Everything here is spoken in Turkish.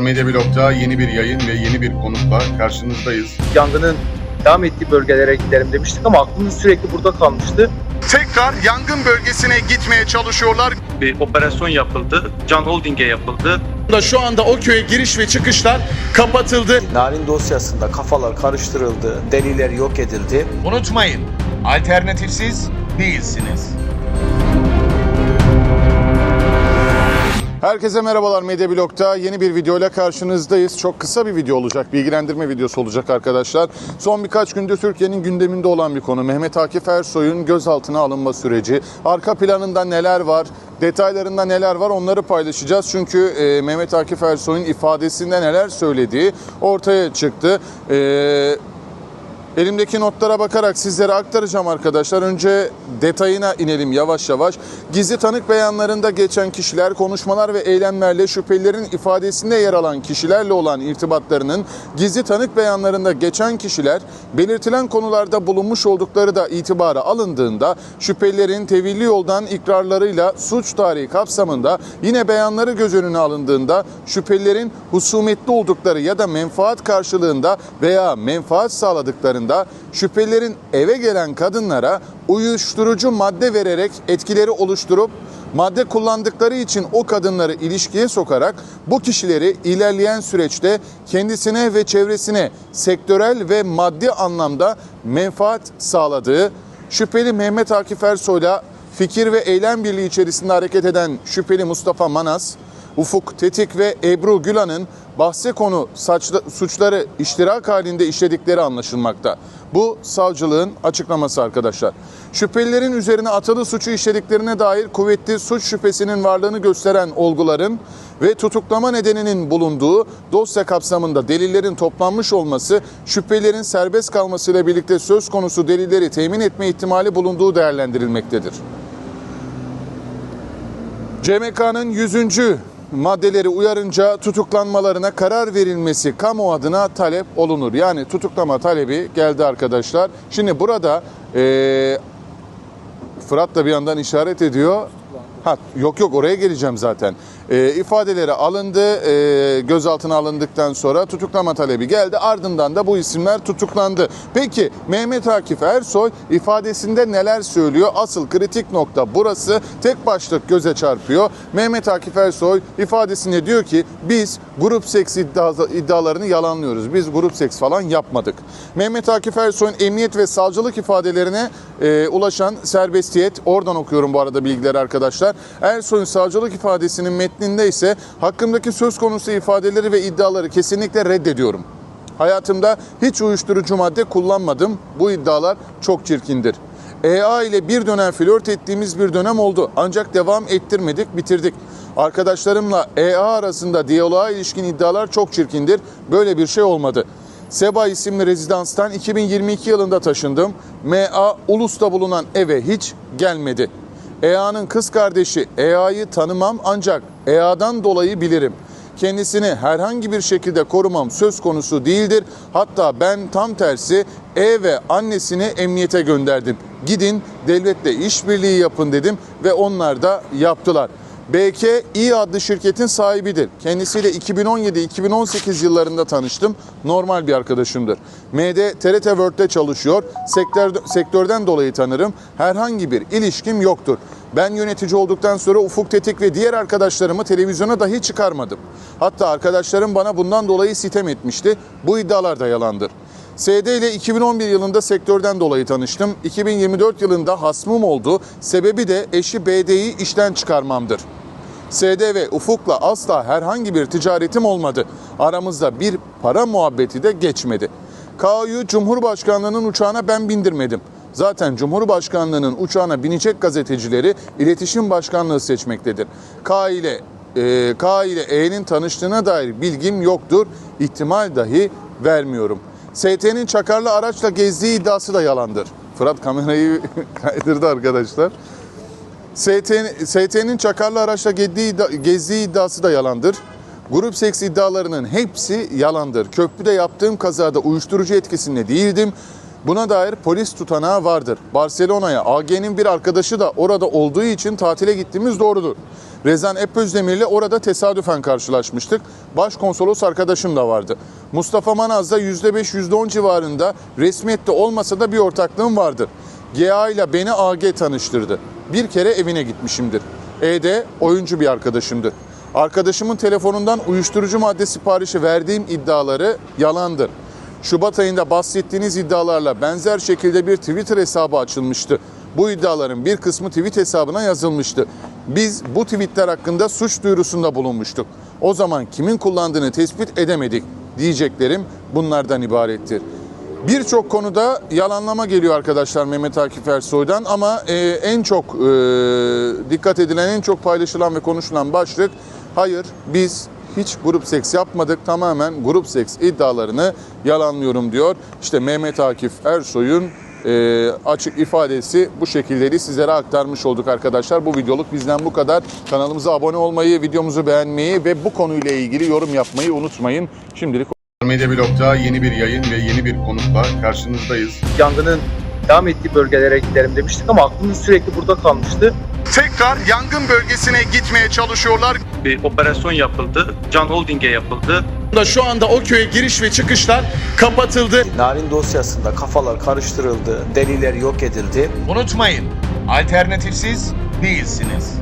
Medya Blog'da yeni bir yayın ve yeni bir konukla karşınızdayız. yangının devam ettiği bölgelere gidelim demiştik ama aklımız sürekli burada kalmıştı. Tekrar yangın bölgesine gitmeye çalışıyorlar. Bir operasyon yapıldı. Can Holding'e yapıldı. Da şu anda o köye giriş ve çıkışlar kapatıldı. Narin dosyasında kafalar karıştırıldı, deliller yok edildi. Unutmayın, alternatifsiz değilsiniz. Herkese merhabalar Medya Blog'da yeni bir videoyla karşınızdayız. Çok kısa bir video olacak, bilgilendirme videosu olacak arkadaşlar. Son birkaç gündür Türkiye'nin gündeminde olan bir konu. Mehmet Akif Ersoy'un gözaltına alınma süreci. Arka planında neler var, detaylarında neler var onları paylaşacağız. Çünkü e, Mehmet Akif Ersoy'un ifadesinde neler söylediği ortaya çıktı. E, Elimdeki notlara bakarak sizlere aktaracağım arkadaşlar. Önce detayına inelim yavaş yavaş. Gizli tanık beyanlarında geçen kişiler, konuşmalar ve eylemlerle şüphelilerin ifadesinde yer alan kişilerle olan irtibatlarının gizli tanık beyanlarında geçen kişiler belirtilen konularda bulunmuş oldukları da itibara alındığında şüphelilerin tevilli yoldan ikrarlarıyla suç tarihi kapsamında yine beyanları göz önüne alındığında şüphelilerin husumetli oldukları ya da menfaat karşılığında veya menfaat sağladıklarında şüphelilerin eve gelen kadınlara uyuşturucu madde vererek etkileri oluşturup madde kullandıkları için o kadınları ilişkiye sokarak bu kişileri ilerleyen süreçte kendisine ve çevresine sektörel ve maddi anlamda menfaat sağladığı şüpheli Mehmet Akif Ersoy'la fikir ve eylem birliği içerisinde hareket eden şüpheli Mustafa Manas, Ufuk Tetik ve Ebru Gülan'ın bahse konu saçlı, suçları iştirak halinde işledikleri anlaşılmakta. Bu savcılığın açıklaması arkadaşlar. Şüphelilerin üzerine atılı suçu işlediklerine dair kuvvetli suç şüphesinin varlığını gösteren olguların ve tutuklama nedeninin bulunduğu dosya kapsamında delillerin toplanmış olması şüphelilerin serbest kalmasıyla birlikte söz konusu delilleri temin etme ihtimali bulunduğu değerlendirilmektedir. CMK'nın 100. maddeleri uyarınca tutuklanmalarına karar verilmesi kamu adına talep olunur. Yani tutuklama talebi geldi arkadaşlar. Şimdi burada eee Fırat da bir yandan işaret ediyor. Ha, yok yok oraya geleceğim zaten. Ee, ifadeleri alındı, e, gözaltına alındıktan sonra tutuklama talebi geldi. Ardından da bu isimler tutuklandı. Peki Mehmet Akif Ersoy ifadesinde neler söylüyor? Asıl kritik nokta burası. Tek başlık göze çarpıyor. Mehmet Akif Ersoy ifadesinde diyor ki biz grup seks iddia- iddialarını yalanlıyoruz. Biz grup seks falan yapmadık. Mehmet Akif Ersoy'un emniyet ve savcılık ifadelerine e, ulaşan serbestiyet, oradan okuyorum bu arada bilgileri arkadaşlar. Ersoy'un savcılık ifadesinin metninde ise hakkımdaki söz konusu ifadeleri ve iddiaları kesinlikle reddediyorum. Hayatımda hiç uyuşturucu madde kullanmadım. Bu iddialar çok çirkindir. EA ile bir dönem flört ettiğimiz bir dönem oldu. Ancak devam ettirmedik, bitirdik. Arkadaşlarımla EA arasında diyaloğa ilişkin iddialar çok çirkindir. Böyle bir şey olmadı. Seba isimli rezidanstan 2022 yılında taşındım. MA Ulus'ta bulunan eve hiç gelmedi. EA'nın kız kardeşi EA'yı tanımam ancak EA'dan dolayı bilirim. Kendisini herhangi bir şekilde korumam söz konusu değildir. Hatta ben tam tersi E ve annesini emniyete gönderdim. Gidin devletle işbirliği yapın dedim ve onlar da yaptılar. BK İ adlı şirketin sahibidir. Kendisiyle 2017-2018 yıllarında tanıştım. Normal bir arkadaşımdır. MD TRT World'de çalışıyor. Sektör, sektörden dolayı tanırım. Herhangi bir ilişkim yoktur. Ben yönetici olduktan sonra Ufuk Tetik ve diğer arkadaşlarımı televizyona dahi çıkarmadım. Hatta arkadaşlarım bana bundan dolayı sitem etmişti. Bu iddialar da yalandır. SD ile 2011 yılında sektörden dolayı tanıştım. 2024 yılında hasmım oldu. Sebebi de eşi BD'yi işten çıkarmamdır. SD ve Ufuk'la asla herhangi bir ticaretim olmadı. Aramızda bir para muhabbeti de geçmedi. KA'yı Cumhurbaşkanlığının uçağına ben bindirmedim. Zaten Cumhurbaşkanlığının uçağına binecek gazetecileri iletişim başkanlığı seçmektedir. K ile e, K ile E'nin tanıştığına dair bilgim yoktur. İhtimal dahi vermiyorum. ST'nin çakarlı araçla gezdiği iddiası da yalandır. Fırat kamerayı kaydırdı arkadaşlar. ST'nin ST'nin çakarlı araçla gezdiği, gezdiği iddiası da yalandır. Grup seks iddialarının hepsi yalandır. Köprüde yaptığım kazada uyuşturucu etkisinde değildim. Buna dair polis tutanağı vardır. Barcelona'ya AG'nin bir arkadaşı da orada olduğu için tatile gittiğimiz doğrudur. Rezan Epözdemir'le orada tesadüfen karşılaşmıştık. Başkonsolos arkadaşım da vardı. Mustafa Manaz'da %5, %10 civarında resmiyette olmasa da bir ortaklığım vardır. GA ile beni AG tanıştırdı. Bir kere evine gitmişimdir. ED oyuncu bir arkadaşımdır. Arkadaşımın telefonundan uyuşturucu madde siparişi verdiğim iddiaları yalandır. Şubat ayında bahsettiğiniz iddialarla benzer şekilde bir Twitter hesabı açılmıştı. Bu iddiaların bir kısmı tweet hesabına yazılmıştı. Biz bu tweetler hakkında suç duyurusunda bulunmuştuk. O zaman kimin kullandığını tespit edemedik diyeceklerim bunlardan ibarettir. Birçok konuda yalanlama geliyor arkadaşlar Mehmet Akif Ersoy'dan ama e, en çok e, dikkat edilen, en çok paylaşılan ve konuşulan başlık hayır biz hiç grup seks yapmadık tamamen grup seks iddialarını yalanlıyorum diyor. İşte Mehmet Akif Ersoy'un e, açık ifadesi bu şekilleri sizlere aktarmış olduk arkadaşlar. Bu videoluk bizden bu kadar. Kanalımıza abone olmayı, videomuzu beğenmeyi ve bu konuyla ilgili yorum yapmayı unutmayın. Şimdilik Medya Blog'da yeni bir yayın ve yeni bir konukla karşınızdayız. Yangının devam ettiği bölgelere gidelim demiştik ama aklımız sürekli burada kalmıştı. tekrar yangın bölgesine gitmeye çalışıyorlar. bir operasyon yapıldı. Can Holding'e yapıldı. Şu anda o köye giriş ve çıkışlar kapatıldı. Narin dosyasında kafalar karıştırıldı, deliller yok edildi. Unutmayın, alternatifsiz değilsiniz.